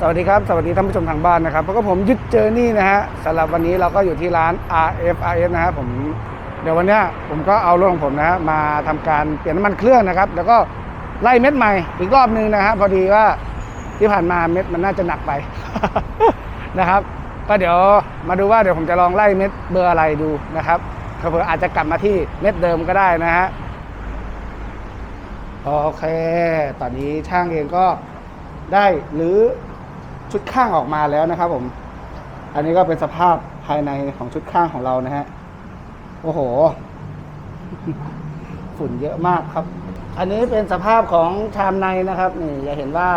สวัสดีครับ สวัสดีท่านผู้ชมทางบ้านนะครับแล้วก็ผมยึดเจอนี่นะฮะสำหรับวันนี้เราก็อยู่ที่ร้าน RFIS นะฮะผมเดี๋ยววันเนี้ยผมก็เอารถของผมนะฮะมาทำการเปลี่ยนน้ำมันเครื่องนะครับ แล้วก็ไล่เม็ดใหม่อีกรอบนึงนะฮะพอดีว่าที่ผ่านมาเม็ดมันน่าจะหนักไปนะครับ ก็เดี๋ยวมาดูว่าเดี๋ยวผมจะลองไล่เม็ดเบอร์อะไรดูนะครับเผื่ออาจจะกลับมาที่เม็ดเดิมก็ได้นะฮะโอเค ตอนนี้ช่างเองก็ได้หรือ ชุดข้างออกมาแล้วนะครับผม อันนี้ก็เป็นสภาพภายในของชุดข้างของเรานะฮะ โอ้โห ฝุ่นเยอะมากครับ อันนี้เป็นสภาพของชามในนะครับ นี่จะเห็นว่า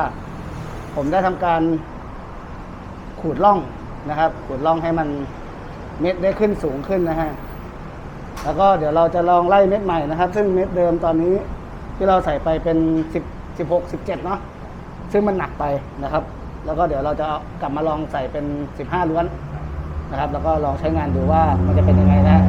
ผมได้ทำการขูดร่องนะครับ ขูดร่องให้มันเม็ดได้ขึ้นสูงขึ้นนะฮะ แล้วก็เดี๋ยวเราจะลองไล่เม็ดใหม่นะครับ ซึ่งเม็ดเดิมตอนนี้ที่เราใส่ไปเป็น10 16 17เนาะซึ่งมันหนักไปนะครับ แล้วก็เดี๋ยวเราจะกลับมาลองใส่เป็น 15 ล้วนนะครับ แล้วก็ลองใช้งานดูว่ามันจะเป็นยังไงนะ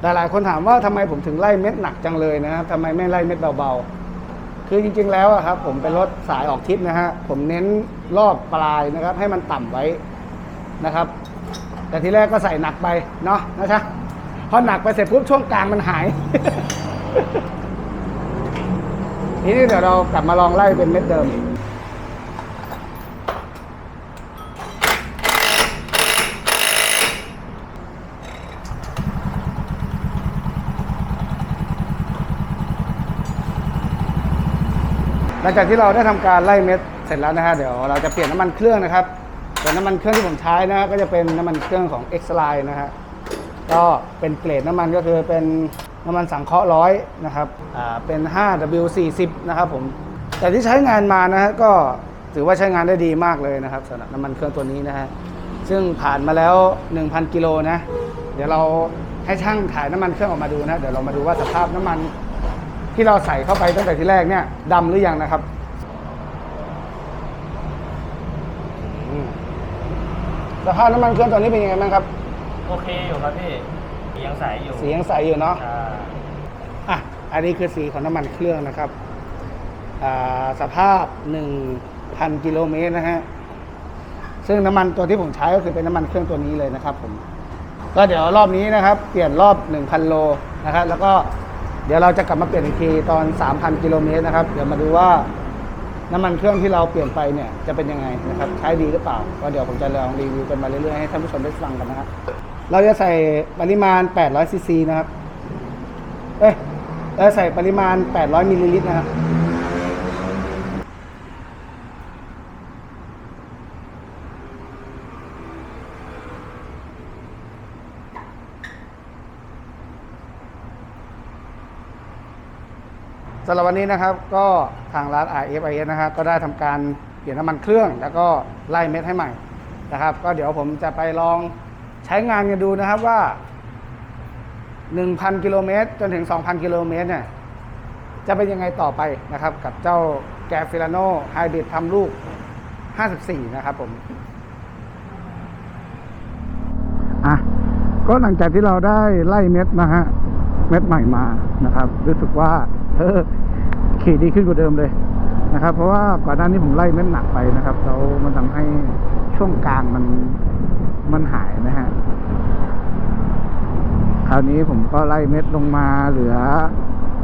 แต่หลายคนถามว่าทำไมผมถึงไล่เม็ดหนักจังเลยนะครับทำไมไม่ไล่เม็ดเบาๆ คือจริงๆแล้วครับ ผมเป็นรถสายออกทริปนะฮะผมเน้นรอบปลายนะครับ ให้มันต่ำไว้นะครับ แต่ทีแรกก็ใส่หนักไปเนาะนะจ๊ะพอหนักไปเสร็จปุ๊บช่วงกลางมันหาย ทีนี้เดี๋ยวเรากลับมาลองไล่เป็นเม็ดเดิมหลังจากที่เราได้ทำการไล่เม็ดเสร็จแล้วนะฮะเดี๋ยวเราจะเปลี่ยนน้ำมันเครื่องนะครับ แต่น้ำมันเครื่องที่ผมใช้นะก็จะเป็นน้ำมันเครื่องของ X Line นะฮะก็เป็นเกรดน้ำมันก็คือเป็นน้ำมันสังเคราะห์ร้อยนะครับอ่าเป็น 5W40 นะครับผมแต่ที่ใช้งานมานะฮะก็ถือว่าใช้งานได้ดีมากเลยนะครับสำหรับน้ำมันเครื่องตัวนี้นะฮะซึ่งผ่านมาแล้ว 1,000 กิโลนะเดี๋ยวเราให้ช่างถ่ายน้ำมันเครื่องออกมาดูนะเดี๋ยวเรามาดูว่าสภาพน้ำมันที่เราใส่เข้าไปตั้งแต่ที่แรกเนี่ยดำหรือยังนะครับอืม สภาพน้ำมันเครื่องตอนนี้เป็นยังไงบ้างครับ โอเคอยู่ครับพี่สียังใสอยู่สียังใสอยู่เนาะใช่อะอันนี้คือสีของน้ำมันเครื่องนะครับอ่าสภาพ 1,000 กิโลเมตรนะฮะซึ่งน้ำมันตัวที่ผมใช้ก็คือเป็นน้ำมันเครื่องตัวนี้เลยนะครับผมก็เดี๋ยวรอบนี้นะครับ เปลี่ยนรอบ 1,000 โลนะครับ แล้วก็เดี๋ยวเราจะกลับมาเปลี่ยนอีกทีตอน 3,000 กิโลเมตรนะครับ เดี๋ยวมาดูว่า น้ำมันเครื่องที่เราเปลี่ยนไปเนี่ยจะเป็นยังไงนะครับใช้ดีหรือเปล่า ก็เดี๋ยวผมจะลองรีวิวกันมาเรื่อยๆให้ท่านผู้ชมได้ฟังกันนะครับ เราจะใส่ปริมาณ 800ซีซีนะครับ เอ้ยเราใส่ปริมาณ 800มิลลิลิตรนะครับ สำหรับวันนี้นะครับก็ทางร้าน RFIS นะครับก็ได้ทำการเปลี่ยนน้ำมันเครื่องแล้วก็ไล่เม็ดให้ใหม่นะครับ ก็เดี๋ยวผมจะไปลองใช้งานกันดูนะครับว่า 1,000 กิโลเมตรจนถึง 2,000 กิโลเมตรเนี่ยจะเป็นยังไงต่อไปนะครับ กับเจ้าแกฟิลาโนไฮบริดทำลูก 54 นะครับผมอะก็หลังจากที่เราได้ไล่เม็ดนะฮะ เม็ดใหม่มานะครับ รู้สึกว่า เออขี่ดีขึ้นกว่าเดิมเลยนะครับ เพราะว่าก่อนหน้านี้ผมไล่เม็ดหนักไปนะครับแล้วมันทำให้ช่วงกลางมันมันหายนะฮะคราวนี้ผมก็ไล่เม็ดลงมาเหลือ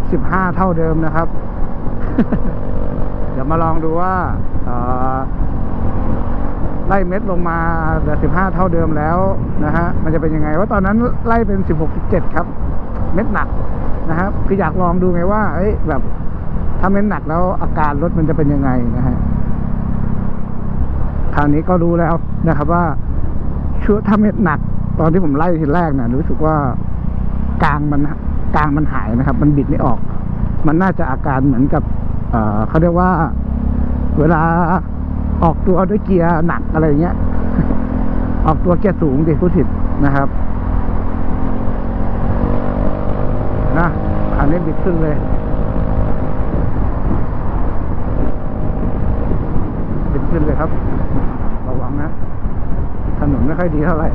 15เท่าเดิมนะครับ เดี๋ยวมาลองดูว่าไล่เม็ดลงมาเหลือ15เท่าเดิมแล้วนะฮะมันจะเป็นยังไงว่าตอนนั้นไล่เป็น16 17ครับ เม็ดหนัก นะครับคืออยากลองดูไงว่าเอ้ยแบบถ้าเม็ดหนักแล้วอาการรถมันจะเป็นยังไงนะฮะคราวนี้ก็รู้แล้วนะครับ ว่าช่วถ้าเม็ดหนักตอนที่ผมไล่ทีแรกเนี่ยรู้สึกว่ากลางมันกลางมันหายนะครับ มันบิดไม่ออก มันน่าจะอาการเหมือนกับเอ่อเขาเรียกว่า เวลาออกตัวด้วยเกียร์หนักอะไรเงี้ย ออกตัวเกียร์สูงดิพูดผิดนะครับ นะอันนี้บิดขึ้นเลยบิดขึ้นเลยครับ ระวังนะ ถนนไม่ค่อยดีเท่าไหร่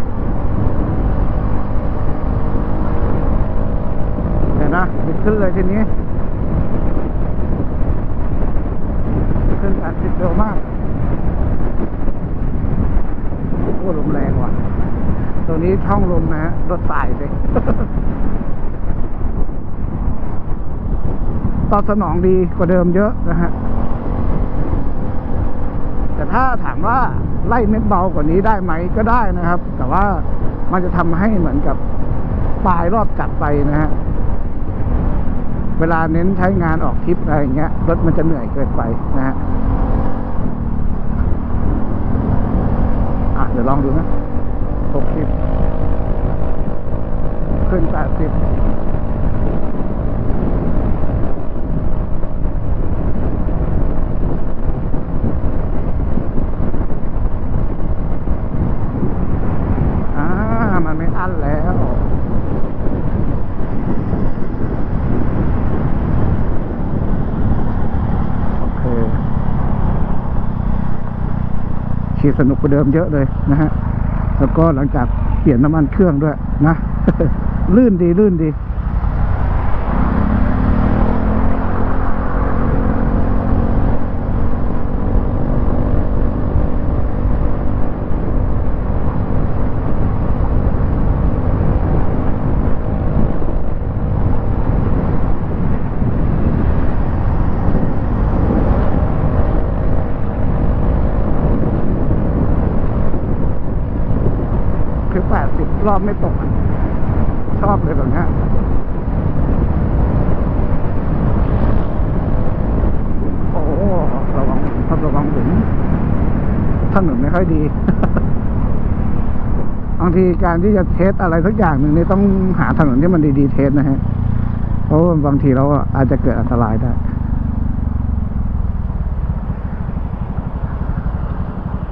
นะบิดขึ้นเลยทีนี้ขึ้นแปดสิบเร็วมากโอ้ลมแรงว่ะตรงนี้ช่องลมนะฮะรถสายเลย ตอบสนองดีกว่าเดิมเยอะนะฮะ แต่ถ้าถามว่าไล่เม็ดเบากว่านี้ได้ไหมก็ได้นะครับ แต่ว่ามันจะทำให้เหมือนกับปลายรอบจัดไปนะฮะ เวลาเน้นใช้งานออกทริปอะไรอย่างเงี้ยรถมันจะเหนื่อยเกินไปนะฮะอะเดี๋ยวลองดูนะหกสิบขึ้นแปดสิบอ่า มันไม่อั้นแล้ว โอเค ขี่ สนุกกว่าเดิมเยอะเลยนะฮะ แล้วก็หลังจากเปลี่ยนน้ำมันเครื่องด้วยนะ ลื่นดีลื่นดี รอบไม่ตก ชอบเลยแบบนี้โอ้ระวังครับระวังหลุมถนนไม่ค่อยดีบางทีการที่จะเทสอะไรสักอย่างหนึ่งนี่ต้องหาถนนที่มันดีๆเทสนะฮะ เพราะว่าบางทีเราอาจจะเกิดอันตรายได้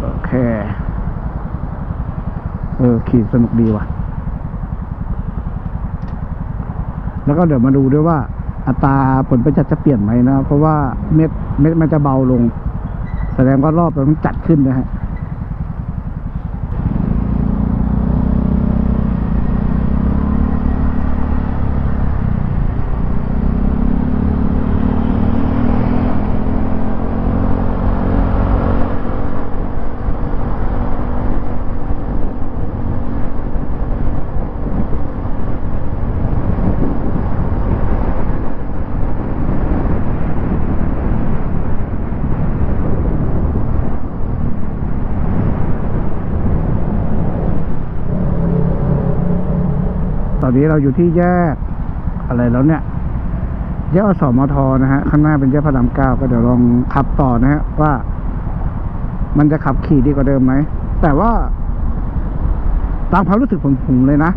โอเค เออขี่สนุกดีว่ะ แล้วก็เดี๋ยวมาดูด้วยว่า อัตราผลประจัดจะเปลี่ยนไหมนะ เพราะว่าเม็ดเม็ดมันจะเบาลง แสดงว่ารอบมันจัดขึ้นนะฮะ ตอนนี้เราอยู่ที่แยกอะไรแล้วเนี่ยแยกอสมทนะฮะข้างหน้าเป็นแยกพระรามเก้าก็เดี๋ยวลองขับต่อนะฮะว่า มันจะขับขี่ดีกว่าเดิมไหมแต่ว่า ตามความรู้สึกผมผมเลยนะ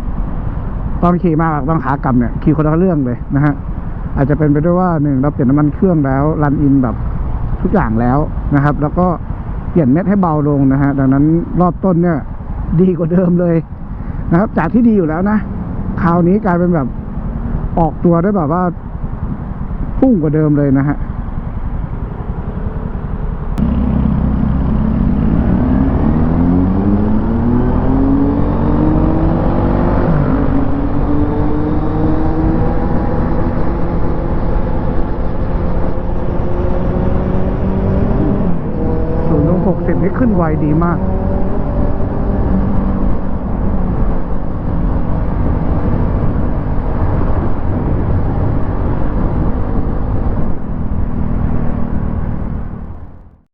ตอนขี่มากับตอนขากลับเนี่ยขี่คนละเรื่องเลยนะฮะอาจจะเป็นไปด้วยว่าหนึ่งเราเปลี่ยนน้ำมันเครื่องแล้วรันอินแบบทุกอย่างแล้วนะครับ แล้วก็เปลี่ยนเม็ดให้เบาลงนะฮะดังนั้นรอบต้นเนี่ย ดีกว่าเดิมเลยนะครับ จากที่ดีอยู่แล้วนะ คราวนี้กลายเป็นแบบออกตัวได้แบบว่าพุ่งกว่าเดิมเลยนะฮะศูนย์ลงหกสิบนี่ขึ้นไวดีมาก